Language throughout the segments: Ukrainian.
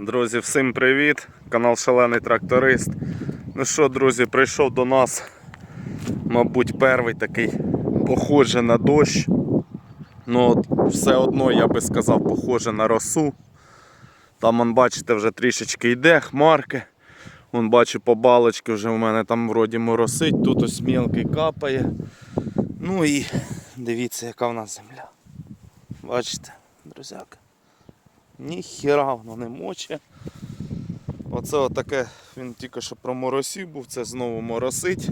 Друзі, всім привіт! Канал Шалений Тракторист. Ну що, друзі, прийшов до нас, мабуть, перший такий похожий на дощ. Ну, от все одно, я би сказав, похоже на росу. Там, он, бачите, вже трішечки йде, хмарки. Вон бачу по балочки вже у мене там вроді моросить, тут ось мілкий капає. Ну і дивіться, яка в нас земля. Бачите, друзяки. Ніхіра воно не моче. Оце отаке, він тільки що проморосів був, це знову моросить.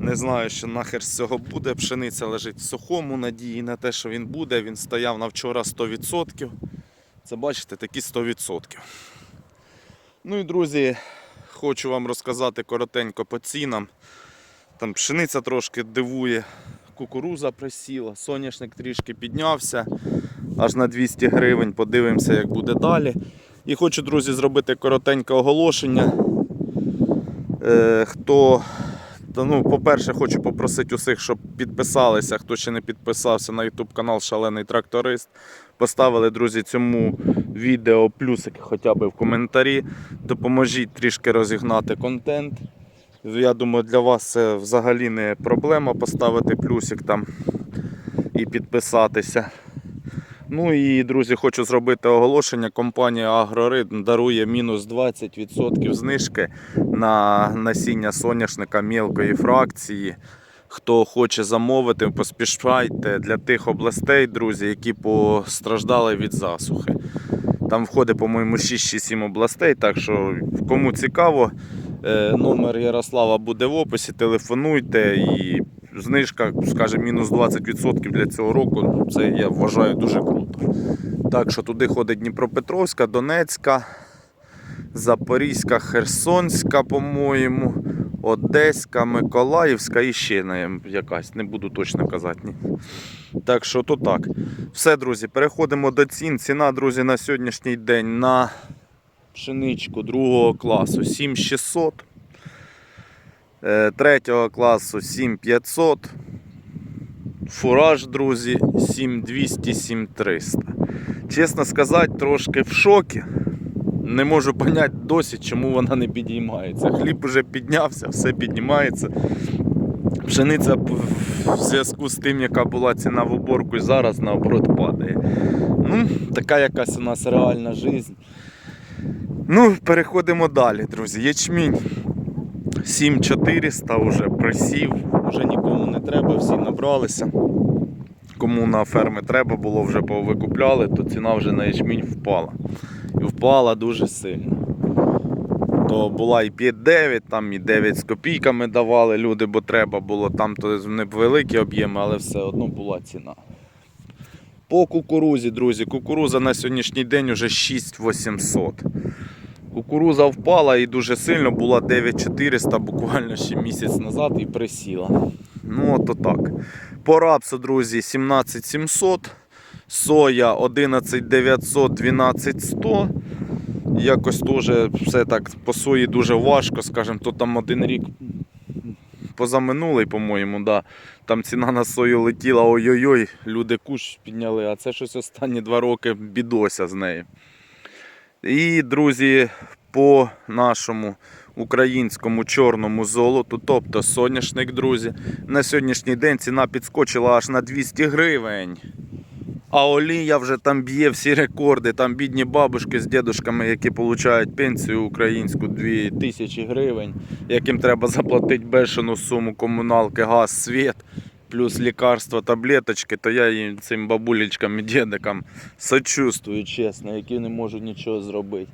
Не знаю, що нахер з цього буде. Пшениця лежить в сухому, надії на те, що він буде. Він стояв на вчора 100%. Це бачите, такі 100%. Ну і друзі, хочу вам розказати коротенько по цінам. Там пшениця трошки дивує, кукуруза присіла, соняшник трішки піднявся аж на 200 гривень. Подивимося, як буде далі. І хочу, друзі, зробити коротеньке оголошення. Е, хто, та, ну, по-перше, хочу попросити усіх, щоб підписалися, хто ще не підписався на YouTube канал Шалений Тракторист. Поставили, друзі, цьому відео плюсик хоча б в коментарі. Допоможіть трішки розігнати контент. Я думаю, для вас це взагалі не проблема поставити плюсик там і підписатися. Ну і, друзі, хочу зробити оголошення. Компанія Агроритм дарує мінус 20% знижки на насіння соняшника мілкої фракції. Хто хоче замовити, поспішайте для тих областей, друзі, які постраждали від засухи. Там входить, по-моєму, 6-7 областей, так що кому цікаво, номер Ярослава буде в описі, телефонуйте і знижка, скажімо, мінус 20% для цього року. Це я вважаю дуже круто. Так що туди ходить Дніпропетровська, Донецька, Запорізька, Херсонська, по-моєму, Одеська, Миколаївська і ще якась, не буду точно казати. Ні. Так що то так. Все, друзі, переходимо до цін. Ціна, друзі, на сьогоднішній день на пшеничку другого класу 7600. Е, Третього класу 7500. Фураж, друзі, 7200, 7300. Чесно сказати, трошки в шокі. Не можу поняти досі, чому вона не підіймається. Хліб уже піднявся, все піднімається. Пшениця в зв'язку з тим, яка була ціна в уборку, і зараз наоборот падає. Ну, така якась у нас реальна життя. Ну, переходимо далі, друзі. Ячмінь 7400 вже присів, вже нікому не треба, всі набралися. Кому на ферми треба було, вже повикупляли, то ціна вже на ячмінь впала. І впала дуже сильно. То була і 5-9, там і 9 з копійками давали люди, бо треба було. Там то невеликі об'єми, але все одно була ціна. По кукурузі, друзі, кукуруза на сьогоднішній день уже 6800. Кукуруза впала і дуже сильно була 9400 буквально ще місяць назад і присіла. Ну, ото так. По рапсу, друзі, 17700, соя 11900, 12100. Якось теж все так по сої дуже важко, скажімо, то там один рік позаминулий, по-моєму, да. там ціна на сою летіла, ой-ой-ой, люди куш підняли, а це щось останні два роки бідося з нею. І, друзі, по нашому українському чорному золоту, тобто соняшник, друзі, на сьогоднішній день ціна підскочила аж на 200 гривень. А олія вже там б'є всі рекорди. Там бідні бабушки з дідушками, які отримують пенсію українську 2000 гривень, яким треба заплатити бешену суму комуналки, газ, світ, плюс лікарства, таблеточки, то я їм цим бабулечкам і дідикам сочувствую, чесно, які не можуть нічого зробити.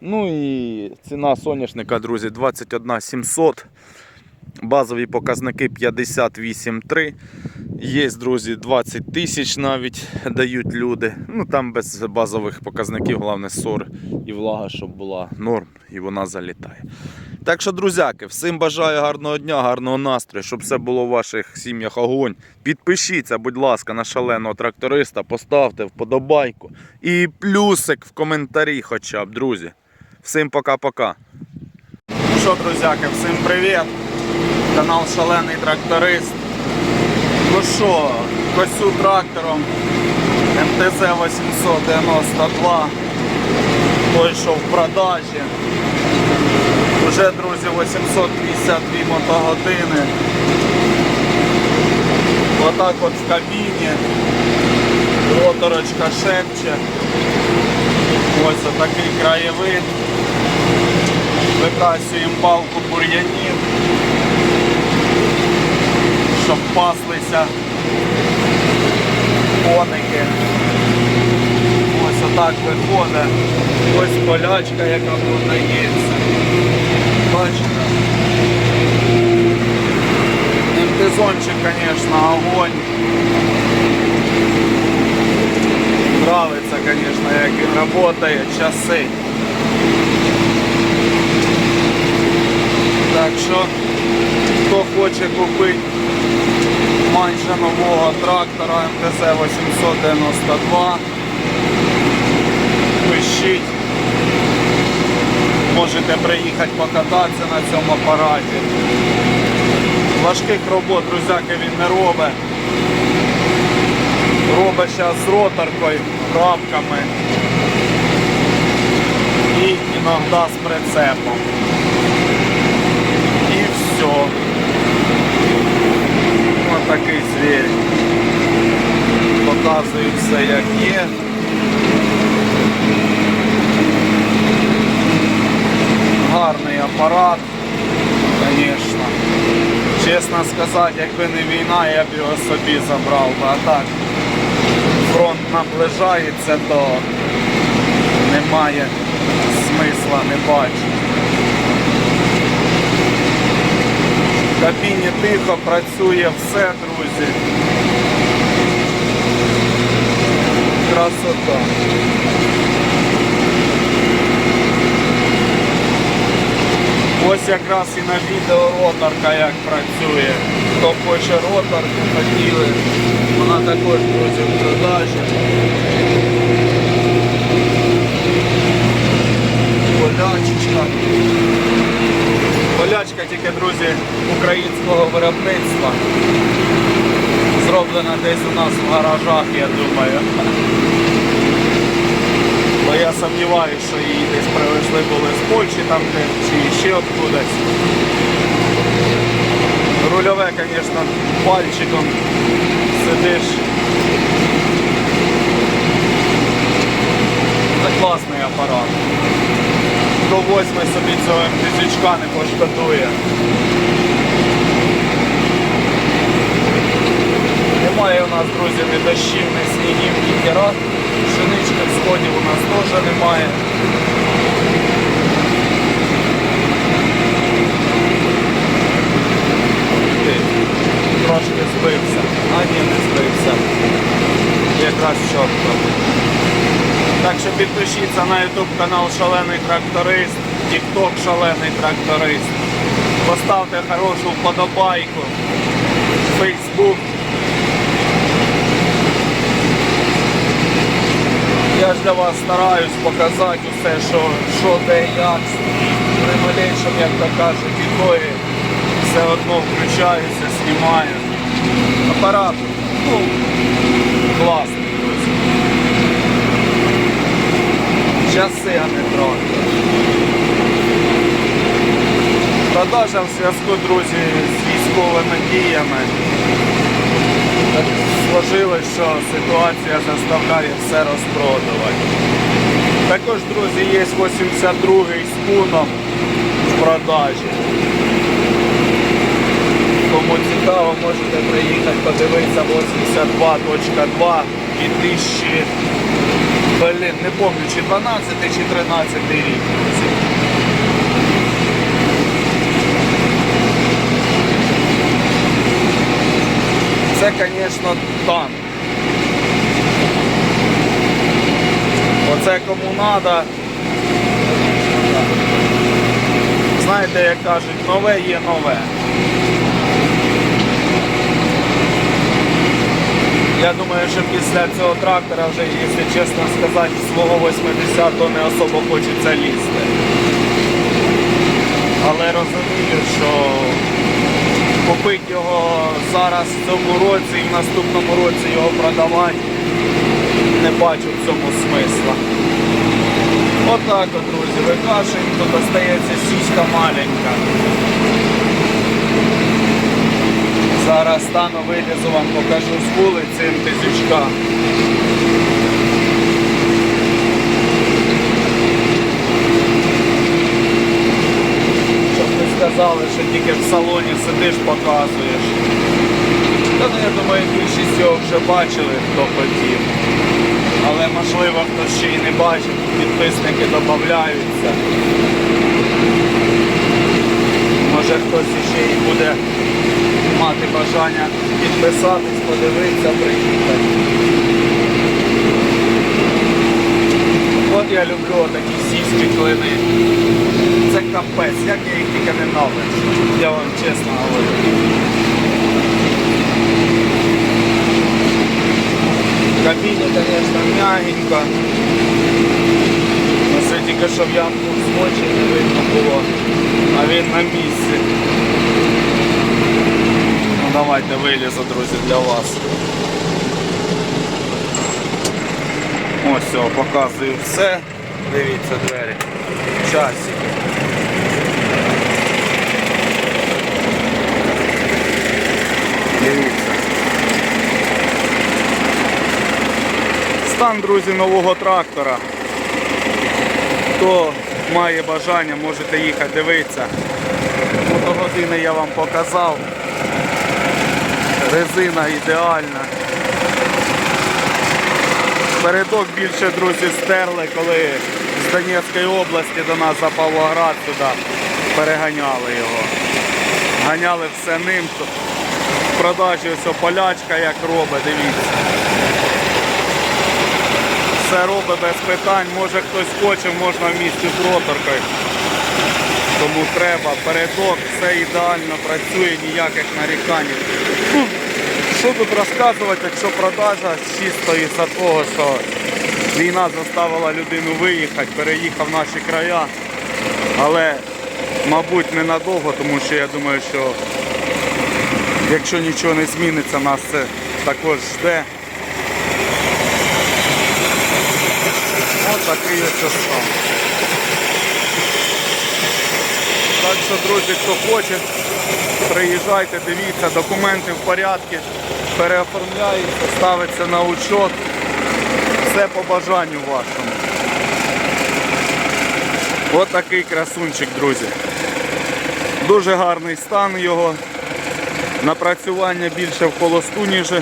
Ну і ціна соняшника, друзі, 21 700. Базові показники 58,3. Є, друзі, 20 тисяч навіть дають люди. Ну там без базових показників, головне сор і влага, щоб була норм і вона залітає. Так що, друзяки, всім бажаю гарного дня, гарного настрою, щоб все було в ваших сім'ях огонь. Підпишіться, будь ласка, на шаленого тракториста, поставте вподобайку і плюсик в коментарі хоча б, друзі. Всім пока-пока. Ну що, друзяки, всім привіт! Канал Шалений Тракторист. Ну що, косю трактором МТЗ 892 той, що в продажі. Уже, друзі, 852 мотогодини. Отак от в кабіні. Роторочка шепче. Ось отакий краєвид. Викасюємо балку бур'янів, щоб паслися коники. Ось отак виходить. Ось полячка, яка продається. Бачите? МТЗончик, конечно, огонь. Нравится, конечно, як він работає, часи. Так що, хто хоче купити майже нового трактора МТЗ 892, пишіть. Можете приїхати покататися на цьому апараті. Важких робот, друзяки, він не робить. Робить зараз з роторкою, рабками і іноді з прицепом. І все. Ось такий звір. Показую все як є. Гарний апарат, звісно. Чесно сказати, якби не війна, я б його собі забрав. А так, фронт наближається, то немає смисла, не бачу. В кабіні тихо працює все, друзі. Красота. Ось якраз і на відео роторка як працює. Хто хоче роторку, хотіли. Вона також, друзі, в продажі. Полячечка. Полячка тільки, друзі, українського виробництва. Зроблена десь у нас в гаражах, я думаю. Бо я сумніваюся, що її десь привезли були з Польщі там чи ще откудись. Рульове, звісно, пальчиком сидиш. Це класний апарат. До восьми собі цього МТЗічка не пошкодує. Немає у нас, друзі, ні дощів, ні снігів, ні хера. Пшенички сходів у нас теж немає. Трошки збився. А ні, не збився. Якраз чітко. Так що підпишіться на YouTube канал Шалений Тракторист, TikTok Шалений Тракторист. Поставте хорошу вподобайку. Facebook. Я ж для вас стараюсь показати усе, що, що де як. При малейшому, як то кажуть, відбої все одно включаюся, знімаю. Апарат, ну, класний. Часи, а не трактор. Продажа в зв'язку, друзі, з військовими діями. Так сложилось, що ситуація заставляє все розпродувати. Також, друзі, є 82-й з куном в продажі. Кому цікаво, можете приїхати подивитися 82.2 2000, блін, не пам'ятаю, чи 12 чи 13 рік. друзі. Це, звісно, танк. Оце кому треба. Знаєте, як кажуть, нове є нове. Я думаю, що після цього трактора вже, якщо чесно сказати, свого 80-го не особо хочеться лізти. Але розумію, що купити його зараз в цьому році і в наступному році його продавати не бачу в цьому смисла. Отак от, друзі, викашуємо, тут остається сіська маленька. Зараз стану вилізу вам покажу з вулиці МТЗючка. Щоб не сказали, що тільки в салоні сидиш, показуєш. Та ну я думаю, більшість його вже бачили, хто хотів. Але можливо хтось ще й не бачив, підписники додаються. Може хтось ще й буде мати бажання підписатись, подивитися, приїхати. От я люблю такі сільські клини. Капець, як я їх тільки ненавиджу. Я вам чесно говорю. В звісно, м'ягенько. Ну, Це тільки щоб ямку в скотчі не видно було, а він на місці. Ну давайте вилізу, друзі, для вас. Ось все, показую все. Дивіться двері. Часики. Дивіться. Стан, друзі, нового трактора. Хто має бажання, можете їхати дивитися. Мотогодини я вам показав. Резина ідеальна. Передок більше, друзі, стерли, коли з Донецької області до нас за Павлоград туди переганяли його. Ганяли все ним. Продажі ось полячка як робить, дивіться. Все робить без питань. Може хтось хоче, можна в місті з роторкою. Тому треба. Передок, все ідеально працює, ніяких нарікань. Ну, Що тут розказувати, якщо продажа чисто із-за того, що війна заставила людину виїхати, переїхав в наші края. Але, мабуть, ненадовго, тому що я думаю, що якщо нічого не зміниться, нас це також жде. Ось такий ось стан. Так що, друзі, хто хоче, приїжджайте, дивіться, документи в порядку, переоформляються, ставиться на учет. Все по бажанню вашому. Ось такий красунчик, друзі. Дуже гарний стан його. Напрацювання більше в холосту, ніж.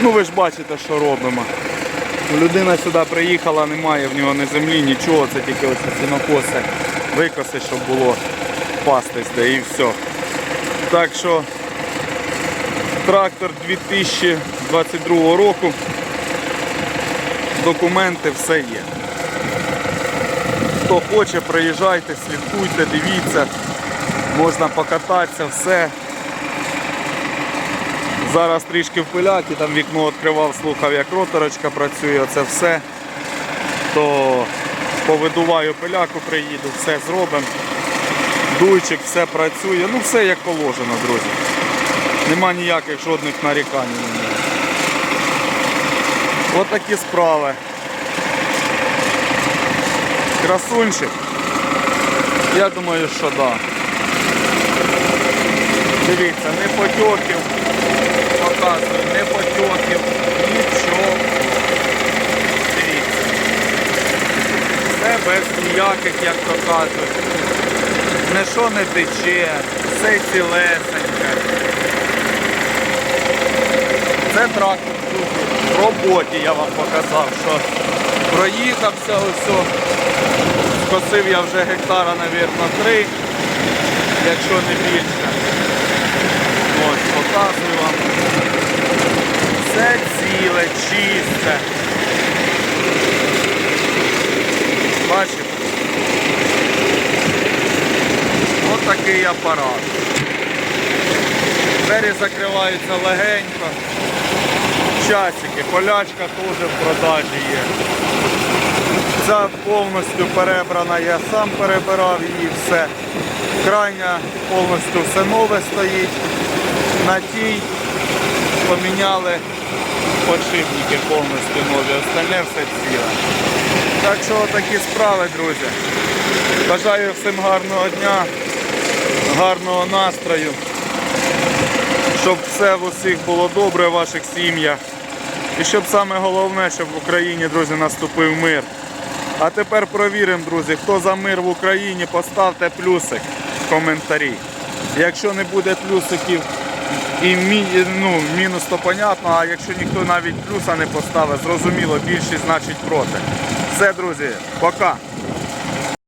Ну ви ж бачите, що робимо. Людина сюди приїхала, немає в нього ні землі, нічого, це тільки ось ці накоси викоси, щоб було пастись де і все. Так що трактор 2022 року, документи все є. Хто хоче, приїжджайте, слідкуйте, дивіться, можна покататися, все. Зараз трішки в пиляки, там вікно відкривав, слухав, як роторочка працює, це все. То повидуваю пиляку, приїду, все зробимо. Дуйчик, все працює, ну все як положено, друзі. Нема ніяких жодних нарікань. От такі справи. Красунчик. Я думаю, що так. Да. Дивіться, не потьоків, показую, не потьоків, нічого. Дивіться. Все без ніяких, як то кажуть. Що не тече, все цілесеньке. Це трактор в роботі я вам показав, що проїхався ось. Скосив я вже гектара, мабуть, три, якщо не більше. Показую вам. Все ціле, чисте. Бачите? Ось такий апарат. Двері закриваються легенько. Часики, полячка теж в продажі є. Ця повністю перебрана, я сам перебирав її все. Крайня повністю все нове стоїть. На тій поміняли подшипники повністю нові, остальне все ціле. Так що такі справи, друзі. Бажаю всім гарного дня, гарного настрою. Щоб все в усіх було добре в ваших сім'ях. І щоб саме головне, щоб в Україні, друзі, наступив мир. А тепер провіримо, друзі, хто за мир в Україні, поставте плюсик в коментарі. Якщо не буде плюсиків і мі, ну, мінус, то понятно, а якщо ніхто навіть плюса не поставить, зрозуміло, більшість значить проти. Все, друзі, пока.